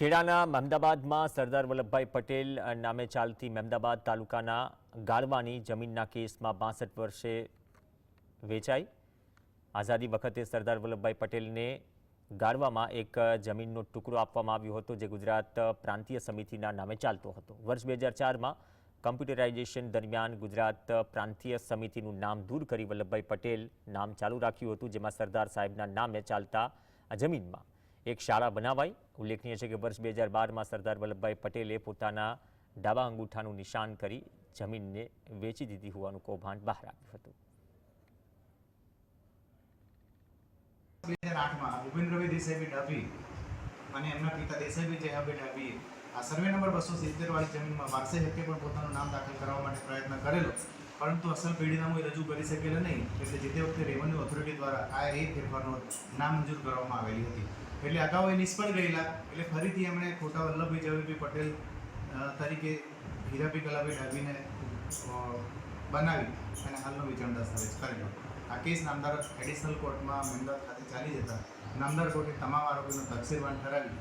ખેડાના મહેમદાબાદમાં સરદાર વલ્લભભાઈ પટેલ નામે ચાલતી મહેમદાબાદ તાલુકાના ગાળવાની જમીનના કેસમાં બાસઠ વર્ષે વેચાઈ. આઝાદી વખતે સરદાર વલ્લભભાઈ પટેલને ગાળવામાં એક જમીનનો ટુકડો આપવામાં આવ્યો હતો જે ગુજરાત પ્રાંતીય સમિતિના નામે ચાલતો હતો. વર્ષ બે હજાર ચારમાં કમ્પ્યુટરાઇઝેશન દરમિયાન ગુજરાત પ્રાંતીય સમિતિનું નામ દૂર કરી વલ્લભભાઈ પટેલ નામ ચાલુ રાખ્યું હતું, જેમાં સરદાર સાહેબના નામે ચાલતા આ જમીનમાં એક શાળા બનાવાઈ. ઉલ્લેખનીય છે કે વર્ષ બે હજાર બારમાં સરદાર વલ્લભભાઈ પટેલે પોતાના ડાબા અંગૂઠાનું નિશાન કરી જમીનને વેચી દીધી હોવાનું કૌભાંડ બહાર આવ્યું હતું. આ સર્વે નંબર બસો સિત્તેર વાળી જમીનમાં વારસે હક્કે પણ પોતાનું નામ દાખલ કરવા માટે પ્રયત્ન કરેલો. પરંતુ અસલ પેઢીનામું એ રજૂ કરી શકેલા નહીં, એટલે જે તે વખતે રેવન્યુ ઓથોરિટી દ્વારા આ એ ફેરફારનો નામંજૂર કરવામાં આવેલી હતી. એટલે અગાઉ એ નિષ્ફળ ગયેલા, એટલે ફરીથી એમણે ખોટા વલ્લભભાઈ જવાભાઈ પટેલ તરીકે હીરાભાઈ કલાભાઈ ડાભીને બનાવી અને હાલનો વિચાર દસ્તાવેજ કરેલો. આ કેસ નામદાર એડિશનલ કોર્ટમાં અમદાવાદ ખાતે ચાલી જતા નામદાર કોર્ટે તમામ આરોપીનો તકસીરવાન ઠરાવી